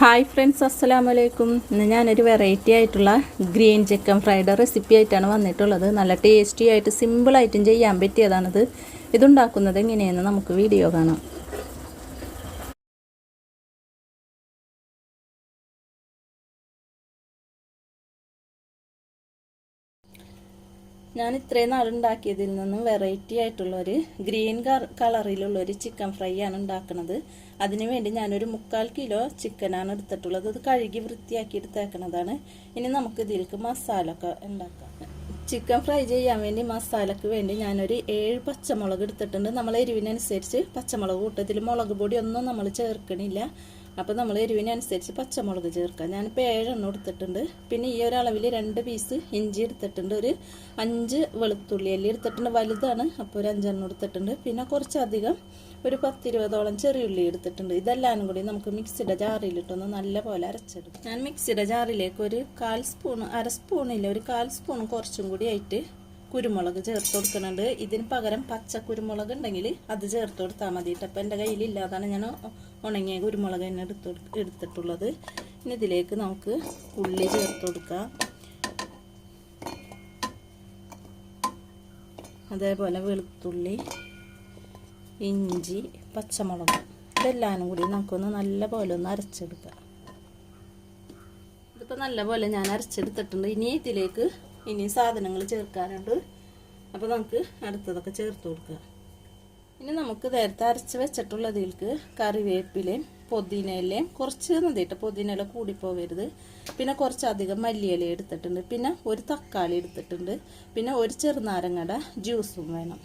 Hi friends അസ്സലാമു അലൈക്കും ഇന്ന് ഞാനൊരു വെറൈറ്റി ആയിട്ടുള്ള ഗ്രീൻ ചിക്കൻ ഫ്രൈഡ് റെസിപ്പി ആയിട്ടാണ് വന്നിട്ടുള്ളത്. നല്ല ടേസ്റ്റി ആയിട്ട് സിമ്പിളായിട്ടും ചെയ്യാൻ പറ്റിയതാണിത്. ഇതുണ്ടാക്കുന്നത് എങ്ങനെയെന്ന് നമുക്ക് വീഡിയോ കാണാം. ഞാൻ ഇത്രയും നാൾ ഉണ്ടാക്കിയതിൽ നിന്നും വെറൈറ്റി ആയിട്ടുള്ളൊരു ഗ്രീൻ കളറിലുള്ള ഒരു ചിക്കൻ ഫ്രൈ ആണ് ഉണ്ടാക്കുന്നത് അതിനു വേണ്ടി ഞാനൊരു മുക്കാൽ കിലോ ചിക്കനാണ് എടുത്തിട്ടുള്ളത്. അത് കഴുകി വൃത്തിയാക്കി എടുത്തേക്കണതാണ് ഇനി നമുക്ക് ഇതിലേക്ക് മസാല ഒക്കെ ഉണ്ടാക്കാം. ചിക്കൻ ഫ്രൈ ചെയ്യാൻ വേണ്ടി മസാലക്ക് വേണ്ടി ഞാനൊരു ഏഴ് പച്ചമുളക് എടുത്തിട്ടുണ്ട്. നമ്മൾ എരിവിനനുസരിച്ച് പച്ചമുളക് കൂട്ടത്തിൽ മുളക് പൊടി ഒന്നും നമ്മൾ ചേർക്കണില്ല. അപ്പോൾ നമ്മൾ എരിവിനനുസരിച്ച് പച്ചമുളക് ചേർക്കാം ഞാനിപ്പോൾ ഏഴെണ്ണം എടുത്തിട്ടുണ്ട്. പിന്നെ ഈ ഒരളവിൽ രണ്ട് പീസ് ഇഞ്ചി എടുത്തിട്ടുണ്ട്. ഒരു അഞ്ച് വെളുത്തുള്ളി എല്ലാം എടുത്തിട്ടുണ്ട്. വലുതാണ്. അപ്പോൾ ഒരു അഞ്ചെണ്ണം എടുത്തിട്ടുണ്ട്. പിന്നെ കുറച്ചധികം ഒരു പത്തിരുപതോളം ചെറിയുള്ളി എടുത്തിട്ടുണ്ട്. ഇതെല്ലാം കൂടി നമുക്ക് മിക്സിയുടെ ജാറിലിട്ടൊന്ന് നല്ല പോലെ അരച്ചെടുക്കും. ഞാൻ മിക്സിയുടെ ജാറിലേക്ക് ഒരു കാൽ സ്പൂൺ അര സ്പൂണില്ല ഒരു കാൽ സ്പൂൺ കുറച്ചും കൂടി ആയിട്ട് കുരുമുളക് ചേർത്ത് കൊടുക്കുന്നുണ്ട്. ഇതിന് പകരം പച്ച കുരുമുളക് ഉണ്ടെങ്കിൽ അത് ചേർത്ത് കൊടുത്താൽ മതി അപ്പം എന്റെ കയ്യിലില്ലാതാണ് ഞാൻ ഉണങ്ങിയ കുരുമുളക് തന്നെ എടുത്ത് എടുത്തിട്ടുള്ളത്. ഇനി ഇതിലേക്ക് നമുക്ക് ഉള്ളി ചേർത്ത് കൊടുക്കാം. അതേപോലെ വെളുത്തുള്ളി ഇഞ്ചി പച്ചമുളക് ഇതെല്ലാം കൂടി നമുക്കൊന്ന് നല്ല പോലെ ഒന്ന് അരച്ചെടുക്കാം. ഇതിപ്പോൾ നല്ല പോലെ ഞാൻ അരച്ചെടുത്തിട്ടുണ്ട്. ഇനി ഇതിലേക്ക് ഇനി സാധനങ്ങൾ ചേർക്കാനുണ്ട്. അപ്പോൾ നമുക്ക് അടുത്തതൊക്കെ ചേർത്ത് കൊടുക്കുക ഇനി നമുക്ക് നേരത്തെ അരച്ച് വെച്ചിട്ടുള്ളതിലേക്ക് കറിവേപ്പിലയും പുതിനയിലയും കുറച്ച് നന്നിട്ട് പുതിനയില കൂടിപ്പോവരുത്. പിന്നെ കുറച്ചധികം മല്ലിയില എടുത്തിട്ടുണ്ട്. പിന്നെ ഒരു തക്കാളി എടുത്തിട്ടുണ്ട്. പിന്നെ ഒരു ചെറുനാരങ്ങയുടെ ജ്യൂസും വേണം.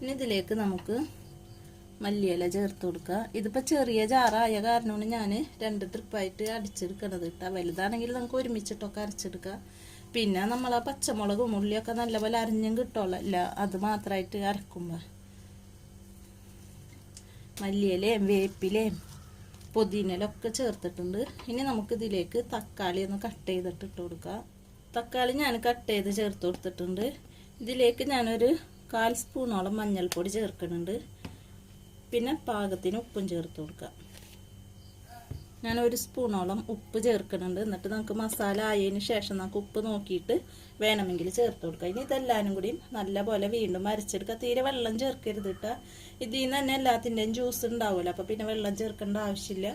ഇനി ഇതിലേക്ക് നമുക്ക് മല്ലിയില ചേർത്ത് കൊടുക്കുക. ഇതിപ്പോൾ ചെറിയ ജാറായ കാരണമാണ് ഞാൻ രണ്ട് ട്രിപ്പായിട്ട് അടിച്ചെടുക്കണത് കേട്ടോ. വലുതാണെങ്കിൽ നമുക്ക് ഒരുമിച്ചിട്ടൊക്കെ അരച്ചെടുക്കാം. പിന്നെ നമ്മൾ ആ പച്ചമുളകും ഉള്ളിയൊക്കെ നല്ലപോലെ അരിഞ്ഞും കിട്ടുമല്ല അത് മാത്രമായിട്ട് അരക്കുമ്പോൾ മല്ലിയിലയും വേപ്പിലയും പുതിനയിലൊക്കെ ചേർത്തിട്ടുണ്ട്. ഇനി നമുക്ക് ഇതിലേക്ക് തക്കാളി ഒന്ന് കട്ട് ചെയ്തിട്ട് ഇട്ട് കൊടുക്കാം. തക്കാളി ഞാൻ കട്ട് ചെയ്ത് ചേർത്ത് കൊടുത്തിട്ടുണ്ട്. ഇതിലേക്ക് ഞാനൊരു കാൽ സ്പൂണോളം മഞ്ഞൾപ്പൊടി ചേർക്കുന്നുണ്ട്. പിന്നെ പാകത്തിന് ഉപ്പും ചേർത്ത് കൊടുക്കാം. ഞാൻ ഒരു സ്പൂണോളം ഉപ്പ് ചേർക്കുന്നുണ്ട്. എന്നിട്ട് നമുക്ക് മസാല ആയതിന് ശേഷം നമുക്ക് ഉപ്പ് നോക്കിയിട്ട് വേണമെങ്കിൽ ചേർത്ത് കൊടുക്കാം. ഇനി ഇതെല്ലാവരും കൂടി നല്ലപോലെ വീണ്ടും അരച്ചെടുക്കുക തീരെ വെള്ളം ചേർക്കരുത് കേട്ടോ ഇതിൽ നിന്ന് തന്നെ എല്ലാത്തിന്റെയും ജ്യൂസ് ഉണ്ടാവുമല്ലോ. അപ്പോൾ പിന്നെ വെള്ളം ചേർക്കേണ്ട ആവശ്യമില്ല.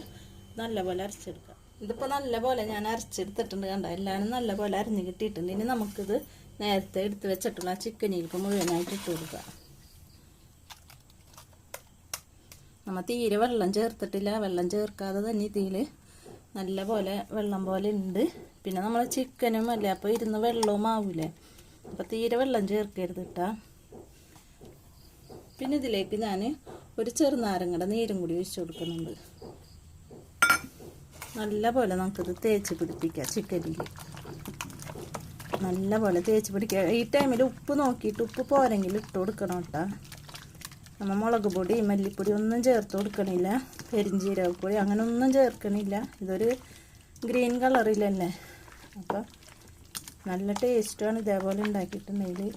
നല്ലപോലെ അരച്ചെടുക്കുക ഇതിപ്പോൾ നല്ലപോലെ ഞാൻ അരച്ചെടുത്തിട്ടുണ്ട് കണ്ട? എല്ലാവരും നല്ലപോലെ അരിഞ്ഞ് കിട്ടിയിട്ടുണ്ട്. ഇനി നമുക്കിത് നേരത്തെ എടുത്ത് വെച്ചിട്ടുള്ള ചിക്കനിലേക്ക് മുഴുവനായിട്ട് ഇട്ട് കൊടുക്കാം. നമ്മൾ തീരെ വെള്ളം ചേർത്തിട്ടില്ല. വെള്ളം ചേർക്കാതെ തന്നെ ഇതിൽ നല്ല പോലെ വെള്ളം പോലെ ഉണ്ട് പിന്നെ നമ്മൾ ചിക്കനും അല്ലേ അപ്പോൾ ഇരുന്ന് വെള്ളവും ആവൂലേ? അപ്പോൾ തീരെ വെള്ളം ചേർക്കരുത് കേട്ടോ പിന്നെ ഇതിലേക്ക് ഞാൻ ഒരു ചെറുനാരങ്ങയുടെ നീരും കൂടി ഒഴിച്ചു കൊടുക്കുന്നുണ്ട്. നല്ല പോലെ നമുക്കിത് തേച്ച് പിടിപ്പിക്കാം ചിക്കനിൽ നല്ല പോലെ തേച്ച് പിടിക്കുക ഈ ടൈമിൽ ഉപ്പ് നോക്കിയിട്ട് ഉപ്പ് പോരെങ്കിൽ ഇട്ട് കൊടുക്കണം കേട്ടോ നമ്മൾ മുളക് പൊടി മല്ലിപ്പൊടി ഒന്നും ചേർത്ത് കൊടുക്കണില്ല. പെരിഞ്ചീരകപ്പൊടി അങ്ങനെ ഒന്നും ചേർക്കണില്ല. ഇതൊരു ഗ്രീൻ കളറിലല്ലേ? അപ്പം നല്ല ടേസ്റ്റാണ് ഇതേപോലെ ഉണ്ടാക്കിയിട്ടുണ്ടെങ്കിൽ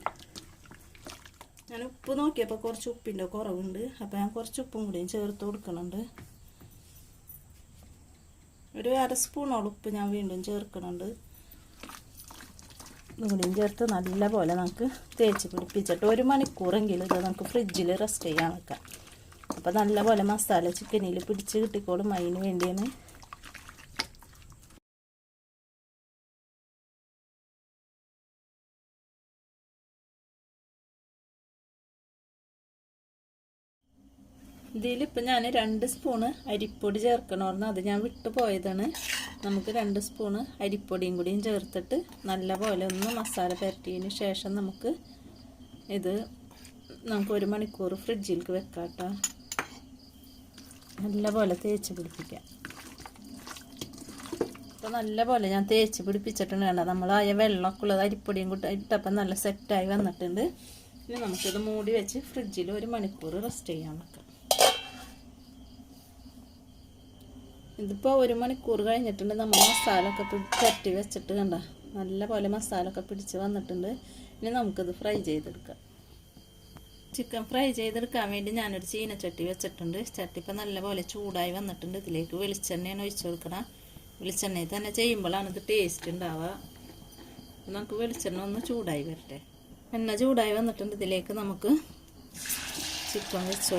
ഞാൻ ഉപ്പ് നോക്കിയപ്പോൾ കുറച്ച് ഉപ്പിന്റെ കുറവുണ്ട്. അപ്പോൾ ഞാൻ കുറച്ച് ഉപ്പും കൂടിയും ചേർത്ത് കൊടുക്കുന്നുണ്ട് ഒരു അര സ്പൂണോളം ഉപ്പ് ഞാൻ വീണ്ടും ചേർക്കുന്നുണ്ട് ഇതുകൂടിയും ചേർത്ത് നല്ല പോലെ നമുക്ക് തേച്ച് പിടിപ്പിച്ചിട്ട് ഒരു മണിക്കൂറെങ്കിലും ഇത് നമുക്ക് ഫ്രിഡ്ജിൽ റെസ്റ്റ് ചെയ്യാൻ വെക്കാം. അപ്പോൾ നല്ലപോലെ മസാല ചിക്കനിൽ പിടിച്ച് കിട്ടിക്കോളും അതിന് വേണ്ടിയാണ് ഇതിലിപ്പോൾ ഞാൻ രണ്ട് സ്പൂണ് അരിപ്പൊടി ചേർക്കണമെന്ന് അത് ഞാൻ വിട്ടു പോയതാണ്. നമുക്ക് രണ്ട് സ്പൂണ് അരിപ്പൊടിയും കൂടിയും ചേർത്തിട്ട് നല്ല പോലെ ഒന്ന് മസാല പുരട്ടിയതിന് ശേഷം നമുക്ക് ഇത് നമുക്ക് ഒരു മണിക്കൂർ ഫ്രിഡ്ജിലേക്ക് വെക്കാം കേട്ടോ. നല്ല പോലെ തേച്ച് പിടിപ്പിക്കാം. അപ്പോൾ നല്ല പോലെ ഞാൻ തേച്ച് പിടിപ്പിച്ചിട്ടുണ്ട് കണ്ട? നമ്മളായ വെള്ളമൊക്കെ ഉള്ളത് അരിപ്പൊടിയും കൂട്ടി ഇട്ടപ്പം നല്ല സെറ്റായി വന്നിട്ടുണ്ട്. ഇനി നമുക്കിത് മൂടി വെച്ച് ഫ്രിഡ്ജിൽ ഒരു മണിക്കൂർ റെസ്റ്റ് ചെയ്യാൻ വെക്കാം. ഇതിപ്പോൾ ഒരു മണിക്കൂർ കഴിഞ്ഞിട്ടുണ്ട്. നമ്മൾ മസാല ഒക്കെ പുരട്ടി വെച്ചിട്ട് കണ്ട? നല്ല പോലെ മസാല ഒക്കെ പിടിച്ച് വന്നിട്ടുണ്ട്. ഇനി നമുക്കിത് ഫ്രൈ ചെയ്തെടുക്കാം. ചിക്കൻ ഫ്രൈ ചെയ്തെടുക്കാൻ വേണ്ടി ഞാനൊരു ചീനച്ചട്ടി വെച്ചിട്ടുണ്ട്. ചട്ടി ഇപ്പം നല്ലപോലെ ചൂടായി വന്നിട്ടുണ്ട്. ഇതിലേക്ക് വെളിച്ചെണ്ണയാണ് ഒഴിച്ചു കൊടുക്കണം. വെളിച്ചെണ്ണയിൽ തന്നെ ചെയ്യുമ്പോഴാണ് ഇത് ടേസ്റ്റ് ഉണ്ടാവുക. നമുക്ക് വെളിച്ചെണ്ണ ഒന്ന് ചൂടായി വരട്ടെ. എണ്ണ ചൂടായി വന്നിട്ടുണ്ട്. ഇതിലേക്ക് നമുക്ക് ചിക്കൻ വെച്ച്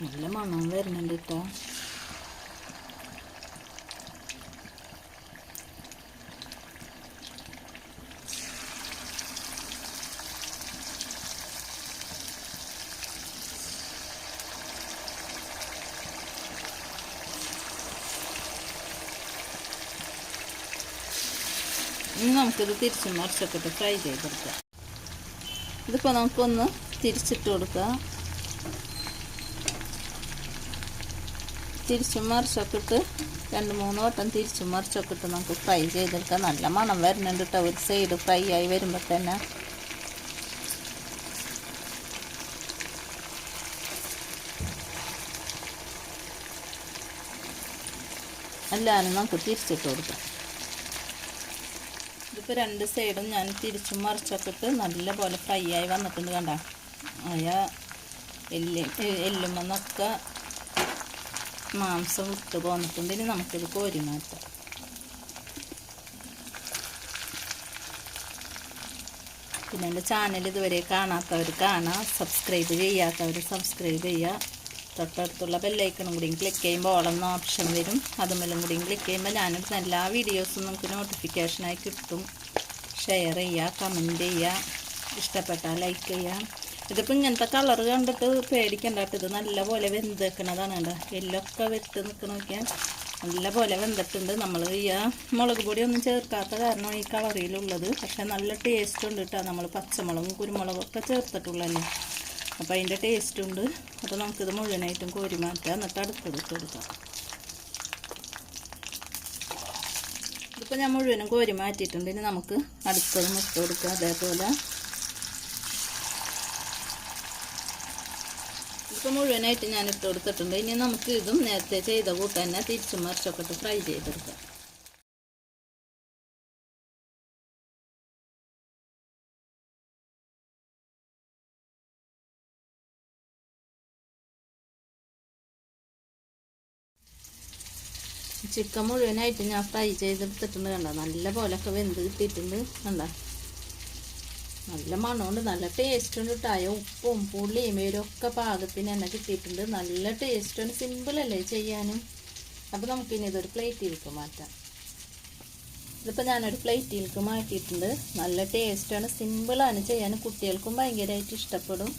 നല്ല മണം വരുന്നുണ്ട് കേട്ടോ ഇനി നമുക്കിത് തിരിച്ചും മറിച്ചൊക്കെ ഫ്രൈ ചെയ്തെടുക്കാം. ഇതിപ്പോൾ നമുക്കൊന്ന് തിരിച്ചിട്ട് കൊടുക്കാം. തിരിച്ചും മറിച്ചൊക്കെ ഇട്ട് രണ്ട് മൂന്ന് വട്ടം തിരിച്ചും മറിച്ചൊക്കെ ഇട്ട് നമുക്ക് ഫ്രൈ ചെയ്തെടുക്കാം. നല്ല മണം വരുന്നുണ്ട് കേട്ടോ ഒരു സൈഡ് ഫ്രൈ ആയി വരുമ്പോൾ തന്നെ. എല്ലാവരും നമുക്ക് തിരിച്ചിട്ട് കൊടുക്കാം. ഇതിപ്പോൾ രണ്ട് സൈഡും ഞാൻ തിരിച്ചും മറിച്ചൊക്കെ ഇട്ട് നല്ലപോലെ ഫ്രൈ ആയി വന്നിട്ടുണ്ട് കണ്ട. അയ എല്ലും എല്ലുമെന്നൊക്കെ മാംസം വിട്ട് പോന്നിട്ടുണ്ട് ഇനി നമുക്കിത് കോരി മാറ്റാം. പിന്നെ എന്റെ ചാനൽ ഇതുവരെ കാണാത്തവർ കാണാം സബ്സ്ക്രൈബ് ചെയ്യാത്തവർ സബ്സ്ക്രൈബ് ചെയ്യുക തൊട്ടടുത്തുള്ള ബെല്ലൈക്കണും കൂടി ക്ലിക്ക് ചെയ്യുമ്പോൾ ഓളെന്ന ഓപ്ഷൻ വരും. അതുമെല്ലാം കൂടി ക്ലിക്ക് ചെയ്യുമ്പോൾ ഞാനിപ്പോൾ എല്ലാ വീഡിയോസും നമുക്ക് നോട്ടിഫിക്കേഷനായി കിട്ടും. ഷെയർ ചെയ്യുക കമന്റ് ചെയ്യുക ഇഷ്ടപ്പെട്ടാൽ ലൈക്ക് ചെയ്യുക ഇതിപ്പോൾ ഇങ്ങനത്തെ കളർ കണ്ടിട്ട് പേടിക്കണ്ട കേട്ടോ ഇത് നല്ലപോലെ വെന്ത് വെക്കണതാണ് കേട്ടോ എല്ലൊക്കെ വെട്ട് നിൽക്കണ നോക്കിയാൽ നല്ലപോലെ വെന്തിട്ടുണ്ട്. നമ്മൾ ഈ മുളക് പൊടി ഒന്നും ചേർക്കാത്ത കാരണം ഈ കളറിലുള്ളത് പക്ഷെ നല്ല ടേസ്റ്റ് ഉണ്ട് കേട്ടോ. നമ്മൾ പച്ചമുളകും കുരുമുളകും ഒക്കെ ചേർത്തിട്ടുള്ളല്ലേ അപ്പോൾ അതിന്റെ ടേസ്റ്റ് ഉണ്ട്. അപ്പോൾ നമുക്കിത് മുഴുവനായിട്ടും കോരി മാറ്റാം. എന്നിട്ട് അടുത്തത് ഇട്ട് കൊടുക്കാം. ഇതിപ്പോൾ ഞാൻ മുഴുവനും കോരി മാറ്റിയിട്ടുണ്ട്. ഇനി നമുക്ക് അടുത്തത് മുട്ട കൊടുക്കുക അതേപോലെ മുഴുവനായിട്ട് ഞാൻ ഇട്ട് കൊടുത്തിട്ടുണ്ട്. ഇനി നമുക്ക് ഇതും നേരത്തെ ചെയ്ത കൂട്ട് തന്നെ തിരിച്ചും മറിച്ചൊക്കെ ഇട്ട് ഫ്രൈ ചെയ്തെടുക്കാം. ചിക്കൻ മുഴുവനായിട്ട് ഞാൻ ഫ്രൈ ചെയ്തെടുത്തിട്ടുണ്ട് കണ്ട? നല്ല പോലൊക്കെ വെന്ത് കിട്ടിയിട്ടുണ്ട് കണ്ട? നല്ല മണമുണ്ട് നല്ല ടേസ്റ്റ് ഉണ്ട് കേട്ടോ ഉപ്പും പുളിയും എരിവൊക്കെ പാകത്തിന് തന്നെ കിട്ടിയിട്ടുണ്ട്. നല്ല ടേസ്റ്റ് ഉണ്ട് സിമ്പിൾ അല്ലേ ചെയ്യാനും? അപ്പോൾ നമുക്കിനി ഇതൊരു പ്ലേറ്റിലേക്ക് മാറ്റാം. ഇതിപ്പോൾ ഞാനൊരു പ്ലേറ്റിലേക്ക് മാറ്റിയിട്ടുണ്ട്. നല്ല ടേസ്റ്റാണ് സിമ്പിളാണ് ചെയ്യാൻ കുട്ടികൾക്കും ഭയങ്കരമായിട്ട് ഇഷ്ടപ്പെടും.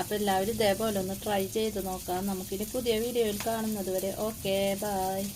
അപ്പോൾ എല്ലാവരും ഇതേപോലെ ഒന്ന് ട്രൈ ചെയ്ത് നോക്കാം. നമുക്കിനി പുതിയ വീഡിയോയിൽ കാണുന്നത് വരെ. Okay bye